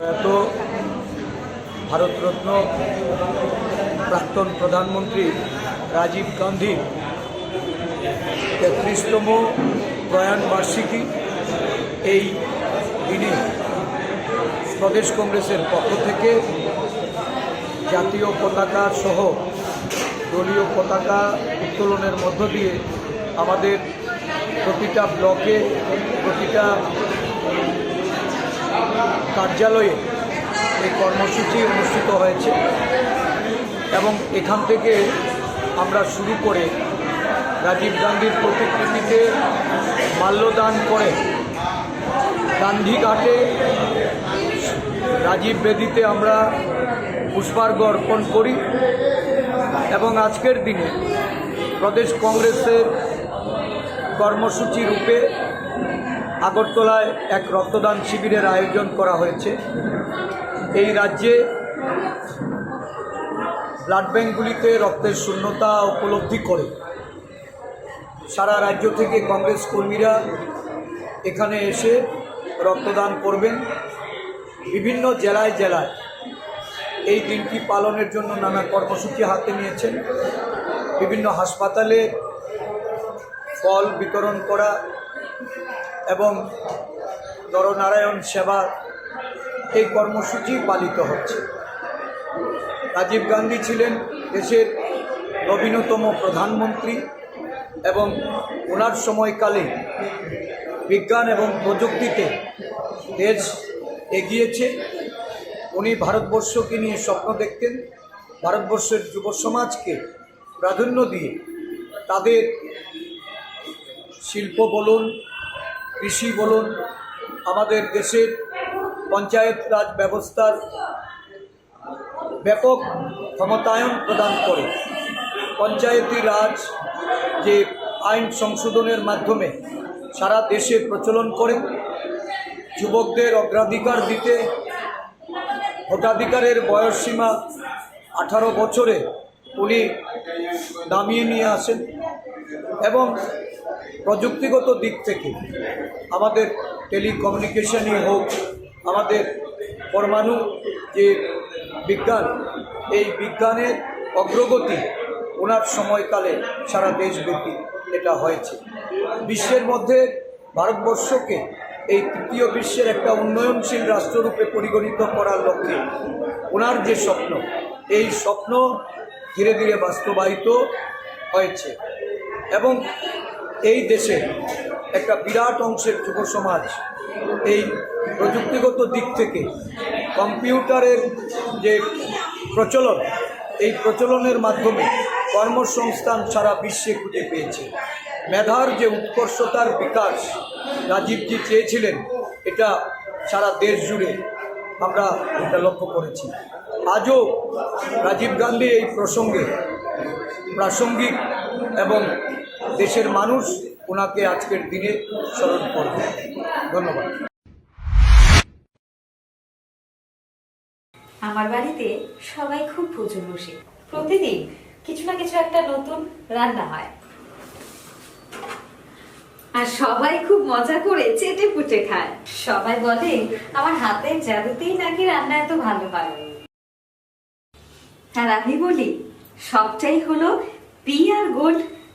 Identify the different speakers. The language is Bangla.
Speaker 1: প্রয়াত ভারতরত্ন প্রাক্তন প্রধানমন্ত্রী রাজীব গান্ধী তেত্রিশতম প্রয়াণ বার্ষিকী এই দিনে প্রদেশ কংগ্রেসের পক্ষ থেকে জাতীয় পতাকা সহ দলীয় পতাকা উত্তোলনের মধ্য দিয়ে আমাদের প্রতিটা ব্লকে প্রতিটা কার্যালয়ে এই কর্মসূচি অনুষ্ঠিত হয়েছে এবং এখান থেকে আমরা শুরু করে রাজীব গান্ধীর প্রতিকৃতিতে মাল্যদান করে গান্ধীঘাটে রাজীব বেদিতে আমরা পুষ্পার্ঘ অর্পণ করি এবং আজকের দিনে প্রদেশ কংগ্রেসের কর্মসূচি রূপে আগরতলায় এক রক্তদান শিবিরের আয়োজন করা হয়েছে। এই রাজ্যে ব্লাড ব্যাঙ্কগুলিতে রক্তের শূন্যতা উপলব্ধি করে। সারা রাজ্য থেকে কংগ্রেস কর্মীরা এখানে এসে রক্তদান করবেন। বিভিন্ন জেলায় জেলায় এই দিনটি পালনের জন্য নানা কর্মসূচি হাতে নিয়েছেন। বিভিন্ন হাসপাতালে ফল বিতরণ করা এবং নরনারায়ণ সেবা এই কর্মসূচি পালিত হচ্ছে। রাজীব গান্ধী ছিলেন দেশের নবীনতম প্রধানমন্ত্রী এবং ওনার সময়কালে বিজ্ঞান এবং প্রযুক্তিতে দেশ এগিয়েছে। উনি ভারতবর্ষকে নিয়ে স্বপ্ন দেখতেন, ভারতবর্ষের যুব সমাজকে প্রাধান্য দিয়ে তাদের শিল্প বলুন কৃষি বলুন, আমাদের দেশের পঞ্চায়েত রাজ ব্যবস্থার ব্যাপক ক্ষমতায়ন প্রদান করে। পঞ্চায়েতি রাজ যে আইন সংশোধনের মাধ্যমে সারা দেশে প্রচলন করে, যুবকদের অগ্রাধিকার দিতে ভোটাধিকারের বয়সসীমা আঠারো বছরে উনি নামিয়ে নিয়ে আসেন। এবং প্রযুক্তিগত দিক থেকে আমাদের টেলিকমিউনিকেশনই হোক, আমাদের পরমাণু যে বিজ্ঞান, এই বিজ্ঞানের অগ্রগতি ওনার সময়কালে সারা দেশব্যাপী এটা হয়েছে। বিশ্বের মধ্যে ভারতবর্ষকে এই তৃতীয় বিশ্বের একটা উন্নয়নশীল রাষ্ট্ররূপে পরিগণিত করার লক্ষ্যে ওনার যে স্বপ্ন, এই স্বপ্ন ধীরে ধীরে বাস্তবায়িত হয়েছে। এবং এই দেশে একটা বিরাট অংশের যুব সমাজ এই প্রযুক্তিগত দিক থেকে কম্পিউটারের যে প্রচলন, এই প্রচলনের মাধ্যমে কর্মসংস্থান সারা বিশ্বে খুঁজে পেয়েছে। মেধার যে উৎকর্ষতার বিকাশ রাজীবজি চেয়েছিলেন, এটা সারা দেশ জুড়ে আমরা এটা লক্ষ্য করেছি। আজও রাজীব গান্ধী এই প্রসঙ্গে প্রাসঙ্গিক এবং দেশের মানুষ ওনাকে আজকের দিনে স্মরণ করবে। ধন্যবাদ।
Speaker 2: আমার বাড়িতে সবাই খুব প্রচুর বসে। প্রতিদিন কিছু না কিছু একটা নতুন রান্না হয়। আর সবাই খুব মজা করে চেটে পুটে খায়। সবাই বলে, আমার হাতের জাদুতেই নাকি রান্না এত ভালো হয়? আর আমি বলি, সবটাই হলো পিয়ার গোল্ড